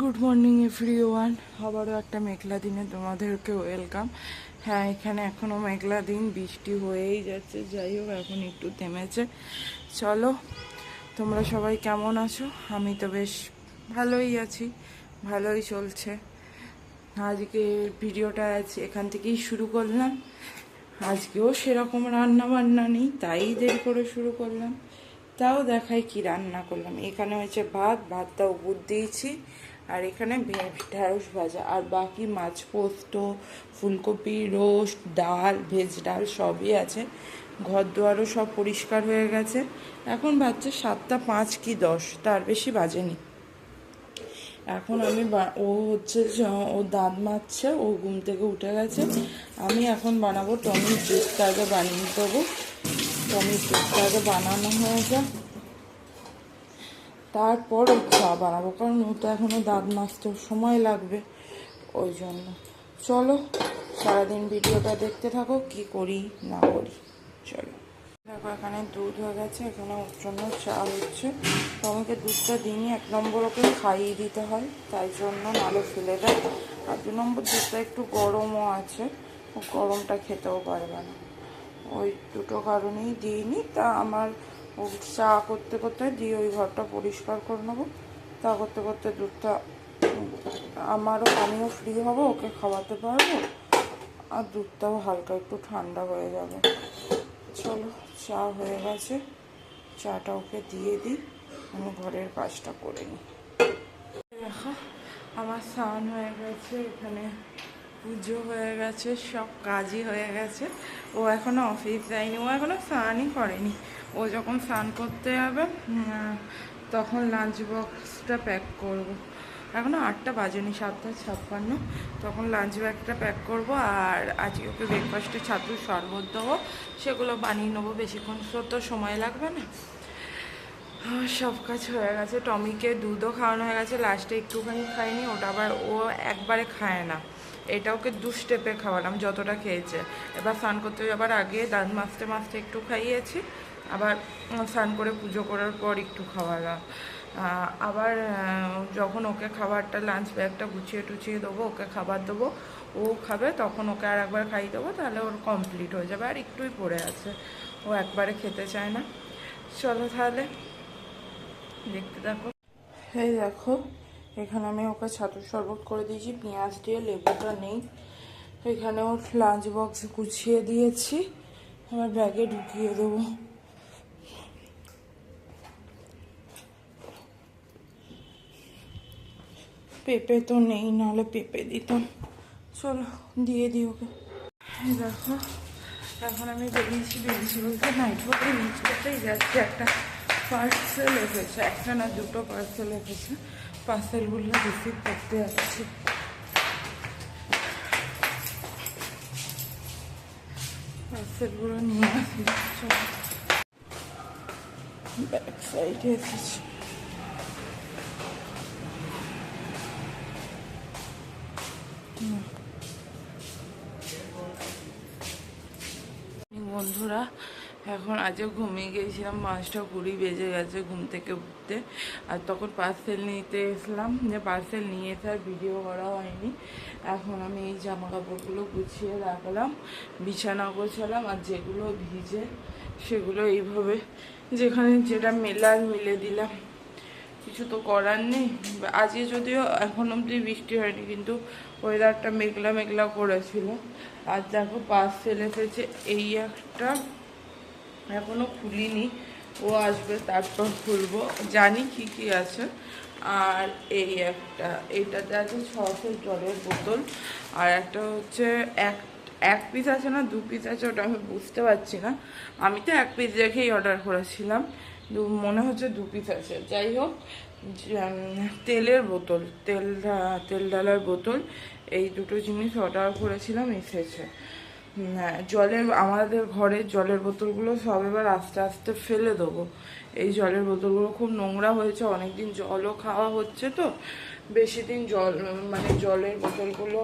Good morning every one আবারও একটা মেঘলা দিনে তোমাদেরকে ওয়েলকাম হ্যাঁ এখানে এখনও মেঘলা দিন, বৃষ্টি হয়েই যাচ্ছে। যাই হোক, এখন একটু থেমেছে। চলো, তোমরা সবাই কেমন আছো? আমি তো বেশ ভালোই আছি, ভালোই চলছে। আজকে ভিডিওটা আজ এখান থেকেই শুরু করলাম। আজকেও সেরকম রান্না বান্না নেই, তাই দেরি করে শুরু করলাম। তাও দেখাই কি রান্না করলাম। এখানে হয়েছে ভাত ভাতটা উপর দিয়েছি। আর এখানে ঢেঁড়স ভাজা। আর বাকি মাছ পোস্ত, ফুলকপি, রোস্ট, ডাল, ভেজ ডাল সবই আছে। ঘর দুয়ারও সব পরিষ্কার হয়ে গেছে। এখন বাচ্চা সাতটা পাঁচ কি দশ, তার বেশি বাজেনি। এখন আমি ও হচ্ছে ও দাঁত মাজছে, ও ঘুম থেকে উঠে গেছে। আমি এখন বানাবো টমির জুসটা আগে বানিয়ে দেবো। টমির জুসটা আগে বানানো হয়ে যায় তারপর চা বানাবো, কারণ ও তো এখনও দাঁত মাজতে সময় লাগবে ওই জন্য। চলো, সারাদিন ভিডিওটা দেখতে থাকো, কি করি না করি। চলো। দেখো, এখানে দুধ হয়ে গেছে, এখানে ওর জন্য চা হচ্ছে। তো আমাকে দুধটা দিনই এক নম্বর ওকে খাইয়ে দিতে হয়, তাই জন্য নালে ফেলে দেয়। আর দু নম্বর দুধটা একটু গরমও আছে, ও গরমটা খেতেও পারবে না। ওই দুটো কারণেই দিইনি, তা আমার চা করতে করতে দিয়ে ওই ঘরটা পরিষ্কার করে নেব। তা করতে করতে দুধটা আমারও আমিও ফ্রি হব, ওকে খাওয়াতে পারব। আর দুধটাও হালকা একটু ঠান্ডা হয়ে যাবে। চলো, চা হয়ে গেছে। চাটা ওকে দিয়ে দিই, আমি ঘরের কাজটা করে নিই। আমার স্নান হয়ে গেছে, এখানে পুজো হয়ে গেছে, সব কাজই হয়ে গেছে। ও এখনও অফিস যায়নি, ও এখনও স্নানই করেনি। ও যখন স্নান করতে যাবে তখন লাঞ্চ বক্সটা প্যাক করব। এখনও আটটা বাজেনি, সাতটা ছাপ্পান্ন। তখন লাঞ্চ ব্যাগটা প্যাক করব আর আজকে ওকে ব্রেকফাস্টে ছাতুর শরবত দেবো, সেগুলো বানিয়ে নেব বেশিক্ষণ। তো সময় লাগবে না। সব কাজ হয়ে গেছে। টমিকে দুধও খাওয়ানো হয়ে গেছে। লাস্টে একটুখানি খায়নি ওটা আবার ও একবারে খায় না। এটা ওকে দু স্টেপে খাওয়ালাম যতটা খেয়েছে। এবার স্নান করতে যাবার আগে দাঁত মাজতে মাজতে একটু খাইয়েছি, আবার স্নান করে পুজো করার পর একটু খাওয়ালাম। আবার যখন ওকে খাবারটা লাঞ্চ ব্যাগটা গুছিয়ে টুছিয়ে দেবো, ওকে খাবার দেবো, ও খাবে, তখন ওকে আর একবার খাইয়ে দেবো, তাহলে ওর কমপ্লিট হয়ে যাবে, আর একটুই পড়ে আছে। ও একবারে খেতে চায় না। চলো তাহলে, দেখতে দেখো এই দেখো এখানে আমি ওকে ছাতুর শরবত করে দিয়েছি, পেঁয়াজ দিয়ে, লেবুটা নেই। এখানে ওর লাঞ্চ বক্স গুছিয়ে দিয়েছি। আমার ব্যাগে ঢুকিয়ে দেবো। পেঁপে তো নেই, নাহলে পেঁপে দিতাম। চলো, দিয়ে দিই ওকে। দেখো, এখন আমি বেরিয়েছি বেরিয়েছি বলতে নাইট ওয়াকে রিচ করতেই যাচ্ছি। একটা পার্সেল এসেছে, একটা না দুটো পার্সেল এসেছে। পার্সেলগুলো রিসিভ করতে যাচ্ছি পার্সেলগুলো নিয়ে ব্যাক সাইডে এসেছি বন্ধুরা এখন আজও ঘুমিয়ে গিয়েছিলাম, পাঁচটা কুড়ি বেজে গেছে ঘুম থেকে উঠতে। আর তখন পার্সেল নিতে এসলাম, যে পার্সেল নিয়ে এসে আর ভিডিও করা হয়নি। এখন আমি এই জামা কাপড়গুলো গুছিয়ে রাখলাম বিছানা গোছালাম আর যেগুলো ভিজে সেগুলো এইভাবে, যেখানে যেটা মেলার মিলে দিলাম। কিছু তো করার নেই। আজকে যদিও এখন অবধি বৃষ্টি হয়নি, কিন্তু ওয়েদারটা মেঘলা মেঘলা করেছিল। আর দেখো পার্সেল এসেছে, এই একটা এখনও খুলিনি। ও আসবে, তারপর খুলবো। জানি কি কি আছে। আর এই একটা এইটাতে আছে ছশো জলের বোতল। আর একটা হচ্ছে এক এক পিস আছে না, দু পিস আছে, ওটা আমি বুঝতে পারছি না। আমি তো এক পিস দেখেই অর্ডার করেছিলাম। দু- মনে হচ্ছে দু পিস আছে। যাই হোক তেলের বোতল, তেল তেল ডালার বোতল, এই দুটো জিনিস অর্ডার করেছিলাম, এসেছে। জলের, আমাদের ঘরের জলের বোতলগুলো সব এবার আস্তে আস্তে ফেলে দেবো। এই জলের বোতলগুলো খুব নোংরা হয়েছে, অনেকদিন জলও খাওয়া হচ্ছে তো। বেশি দিন জল মানে জলের বোতলগুলো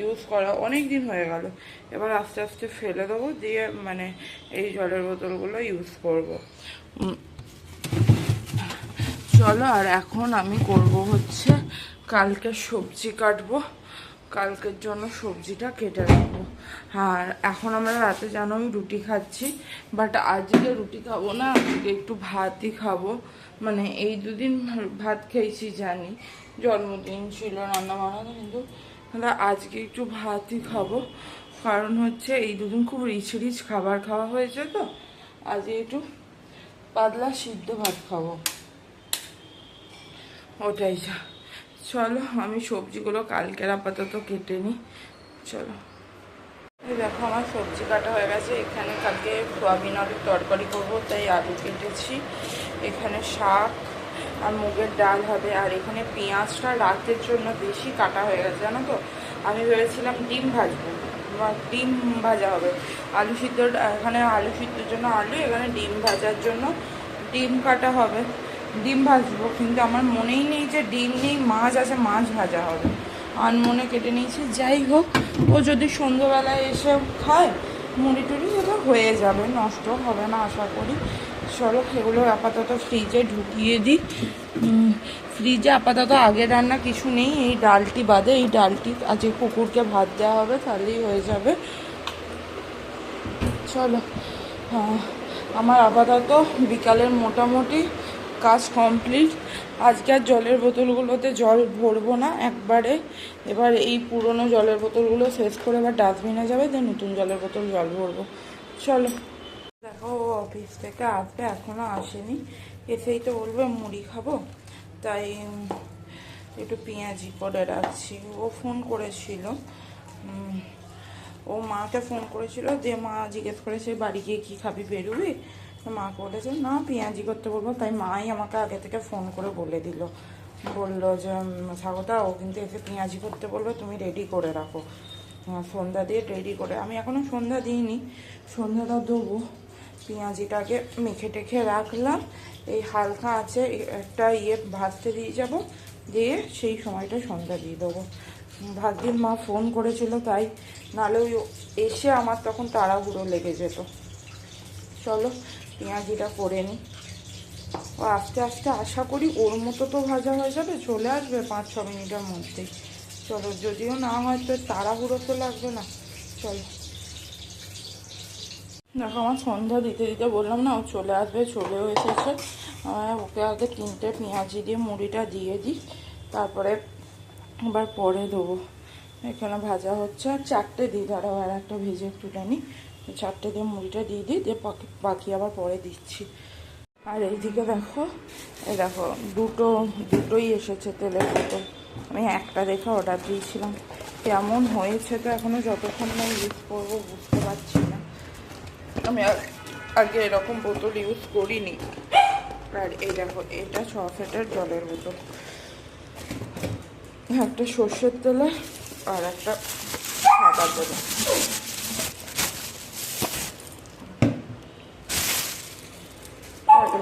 ইউজ করা অনেক দিন হয়ে গেল। এবার আস্তে আস্তে ফেলে দেবো, দিয়ে মানে এই জলের বোতলগুলো ইউজ করব। চলো, আর এখন আমি করব হচ্ছে কালকে সবজি কাটবো। কালকের জন্য সবজিটা কেটে রাখব। আর এখন আমরা রাতে জানো আমি রুটি খাচ্ছি বাট আজকে রুটি খাব না, আজকে একটু ভাতই খাব। মানে এই দুদিন ভাত খেয়েছি জানি, জন্মদিন ছিল রান্না বান্না কিন্তু আজকে একটু ভাতই খাব, কারণ হচ্ছে এই দুদিন খুব রিচ রিচ খাবার খাওয়া হয়েছে তো। আজকে একটু পাতলা সিদ্ধ ভাত খাব। ওটাই যা। চলো, আমি সবজিগুলো কালকের আপাতত কেটে নিই। চলো। দেখো, আমার সবজি কাটা হয়ে গেছে। এখানে কালকে সোয়াবিন আলুর তরকারি করব, তাই আলু কেটেছি। এখানে শাক আর মুগের ডাল হবে। আর এখানে পেঁয়াজটা রাতের জন্য বেশি কাটা হয়ে গেছে, জানো তো? আমি ভেবেছিলাম ডিম ভাজবো। বা ডিম ভাজা হবে। আলু সিদ্ধ এখানে আলু সিদ্ধর জন্য আলু, এখানে ডিম ভাজার জন্য ডিম কাটা হবে। ডিম ভাজবো, কিন্তু আমার মনেই নেই যে ডিম নেই, মাছ আছে, মাছ ভাজা হবে। আনমনে কেটে নিয়েছি, যাই হোক, ও যদি সন্ধ্যেবেলায় এসে খায়, মুড়ি টুড়ি ওটা হয়ে যাবে, নষ্ট হবে না আশা করি। চলো এগুলো আপাতত ফ্রিজে ঢুকিয়ে দিই। ফ্রিজে আপাতত আগের রান্না কিছু নেই, এই ডালটি বাদে, এই ডালটি আজকে কুকুরকে ভাত দেওয়া হবে, তাহলেই হয়ে যাবে। চলো হ্যাঁ আমার আপাতত বিকালের মোটামুটি কাজ কমপ্লিট আজকে আর জলের বোতলগুলোতে জল ভরবো না একবারে। এবার এই পুরনো জলের বোতলগুলো শেষ করে এবার ডাস্টবিনে যাবে, দিয়ে নতুন জলের বোতল জল ভরবো। চলো। দেখো, ও অফিস থেকে আসবে এখনও আসেনি। এসেই তো বলবে মুড়ি খাব। তাই একটু পেঁয়াজি করে রাখছি। ও ফোন করেছিল। ও মাকে ফোন করেছিল যে, মা জিজ্ঞেস করেছে, বাড়ি গিয়ে কী খাবি, বেরোবি? মা বলেছে না, পেঁয়াজি করতে বলব। তাই মাই আমাকে আগে থেকে ফোন করে বলে দিল। বলল যে স্বাগতা ও কিন্তু এসে পেঁয়াজি করতে বলবে, তুমি রেডি করে রাখো। সন্ধ্যা দিয়ে রেডি করে, আমি এখনও সন্ধ্যা দিইনি, সন্ধ্যাটা দেবো। পেঁয়াজিটাকে মেখে টেখে রাখলাম। এই হালকা আছে একটা ইয়ে ভাজতে দিয়ে যাব, দিয়ে সেই সময়টা সন্ধ্যা দিয়ে দেবো। ভাগ্যির মা ফোন করেছিল তাই, নাহলে ওই এসে আমার তখন তাড়াহুড়ো লেগে যেত। চলো পেঁয়াজিটা করে নিই ও আস্তে আস্তে আশা করি ওর মতো তো ভাজা হয়ে যাবে, চলে আসবে পাঁচ, ছ মিনিটের মধ্যেই চলো, যদিও না হয় তো তাড়াহুড়ো তো লাগবে না। চলো। দেখো, আমার সন্ধ্যা দিতে দিতে বললাম না, ও চলে আসবে, চলেও এসেছে। ওকে আগে তিনটে পেঁয়াজি দিয়ে, মুড়িটা দিয়ে দিই। তারপরে আবার পরে দেবো। এখানে ভাজা হচ্ছে আর চারটে দিই দাঁড়াও আর একটা ভেজে একটুখানি। চারটে দিয়ে মুড়িটা দিয়ে দিই, দিয়ে বাকি আবার পরে দিচ্ছি। আর এইদিকে দেখো, এই দেখো, দুটো, দুটোই এসেছে তেলের বোতল। আমি একটা দেখে অর্ডার দিয়েছিলাম। কেমন হয়েছে তো এখনও যতক্ষণ না ইউজ করব বুঝতে পারছি না। আমি আগে এরকম বোতল ইউজ করিনি। আর এই দেখো, এটা ছ ফেটের জলের বোতল। একটা সর্ষের তেলে আর একটা সাদা তেলে।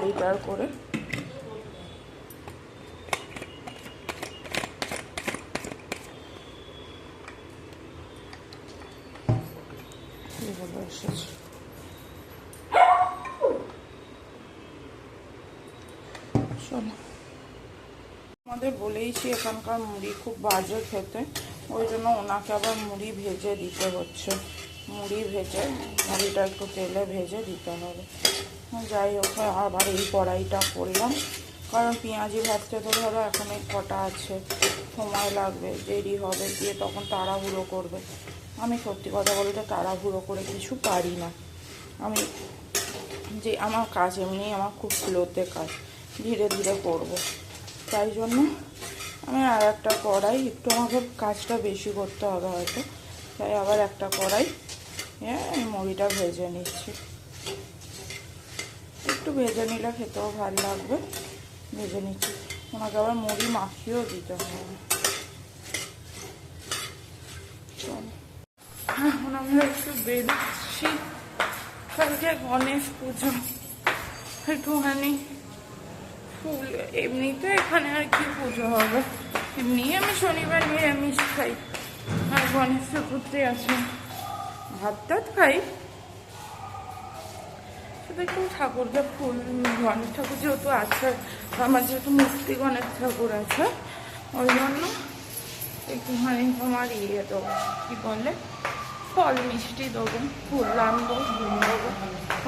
লিটার করে। আমাদের বলেইছি এখানকার মুড়ি খুব বাজে খেতে, ওই জন্য ওনাকে আবার মুড়ি ভেজে দিতে হচ্ছে। মুড়ি ভেজে, মুড়িটা একটু তেলে ভেজে দিতে হবে। যাই হোক, আবার এই কড়াইটা করলাম। কারণ পেঁয়াজি ভাজতে তো ধরো এখন এই কটা আছে, সময় লাগবে, দেরি হবে দিয়ে তখন তাড়াহুড়ো করবে। আমি সত্যি কথা বলতে তাড়াহুড়ো করে কিছু পারি না। আমি যে আমার কাজ এমনি আমার খুব স্লোতে কাজ, ধীরে ধীরে করব। তাই জন্য আমি আর একটা কড়াই, একটু আমাকে কাজটা বেশি করতে হবে হয়তো, তাই আবার একটা কড়াই হ্যাঁ মুড়িটা ভেজে নিচ্ছি। একটু ভেজে নিলে খেতেও ভালো লাগবে। ভেজে নিচ্ছি। ওনাকে আবার মুড়ি মাখিয়েও দিতে হবে। এখন আমরা একটু গণেশ পুজো। একটুখানি ফুল, এমনিতে এখানে আর কি পুজো হবে? এমনি আমি শনিবার খাই। আর গণেশ চতুর্থী ভাত টাত খাই? একটু ঠাকুরকে ফুল, গণেশ ঠাকুর যেহেতু আছে, আমার যেহেতু মূর্তি গণেশ ঠাকুর আছে, ওই জন্য একটুখানি তোমার ইয়ে দেবো, কী বলে, ফল মিষ্টি দেবো, ফুল আনব ফুল দেবো,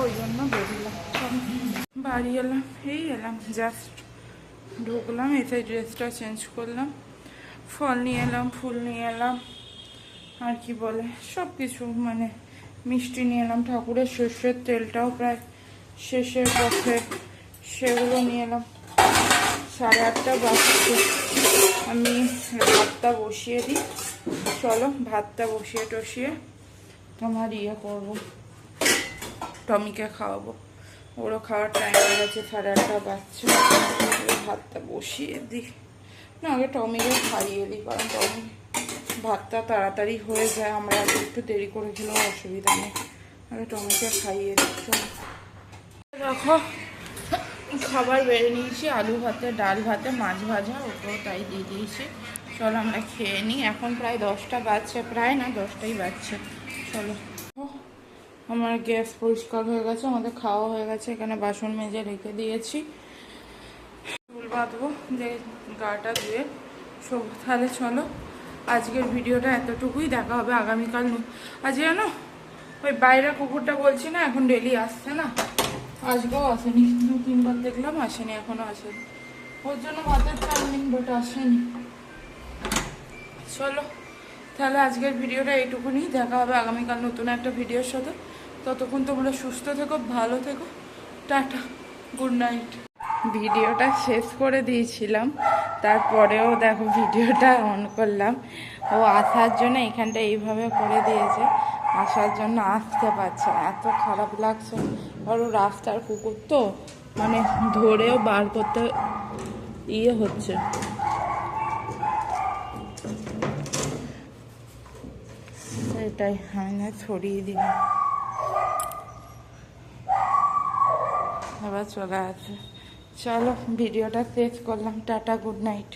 ওই জন্য বেরিলাম। বাড়ি এলাম, এই এলাম জাস্ট ঢুকলাম এসে ড্রেসটা চেঞ্জ করলাম, ফল নিয়ে এলাম, ফুল নিয়ে এলাম, আর কি বলে সব কিছু মানে মিষ্টি নিয়ে এলাম, ঠাকুরের সর্ষের তেলটাও প্রায় শেষের পথে সেগুলো নিয়ে এলাম। সাড়ে আটটা বাজছে। আমি ভাতটা বসিয়ে দিই। চলো, ভাতটা বসিয়ে টসিয়ে তোমার ইয়ে করব। টমিকে খাওয়াবো। ওরও খাওয়ার টাইম হয়ে গেছে, সাড়ে আটটা বাজছে। ভাতটা বসিয়ে দিই। না, আগে টমিকে খাইয়ে দিই, কারণ টমি ভাতটা তাড়াতাড়ি হয়ে যায়। আমরা একটু দেরি করে খেলেও অসুবিধা নেই। আগে টমিকে খাইয়ে দিই, চলো। দেখো খাবার বেড়ে নিয়েছি, আলু ভাতে, ডাল ভাতে, মাছ ভাজা, ওটাও তাই দিয়ে দিয়েছি। চলো আমরা খেয়ে নিই। এখন প্রায় দশটা বাজছে, প্রায় না, দশটাই বাজছে। চলো। আমার গ্যাস পরিষ্কার হয়ে গেছে, আমাদের খাওয়া হয়ে গেছে, এখানে বাসন মেজে রেখে দিয়েছি। চুল বাঁধবো, যে গাটা ধুয়ে সব তাহলে চলো, আজকের ভিডিওটা এতটুকুই, দেখা হবে আগামীকাল আজ জানো, ওই বাইরে কুকুরটা বলছি না, এখন ডেলি আসছে না। আজকেও আসেনি। দু, তিনবার দেখলাম, আসেনি, এখনও আসেনি। ওর জন্য ভাতের টাইমিং বাট আসেনি। চলো, তাহলে আজকের ভিডিওটা এইটুকুনি। দেখা হবে আগামীকাল নতুন একটা ভিডিওর সাথে। ততক্ষণ তোমরা সুস্থ থেকো, ভালো থেকো। টাটা গুড নাইট ভিডিওটা শেষ করে দিয়েছিলাম। তারপরেও দেখো, ভিডিওটা অন করলাম। ও আসার জন্য এখানটা এইভাবে করে দিয়েছে। আসার জন্য আসতে পারছে এত খারাপ লাগছে। আর রাস্তার কুকুর তো মানে ধরেও বার করতে ইয়ে হচ্ছে। এটাই আমি না ছড়িয়ে দিলাম আবার চলে আসে। চলো, ভিডিওটা শেষ করলাম। Ta-ta, good night.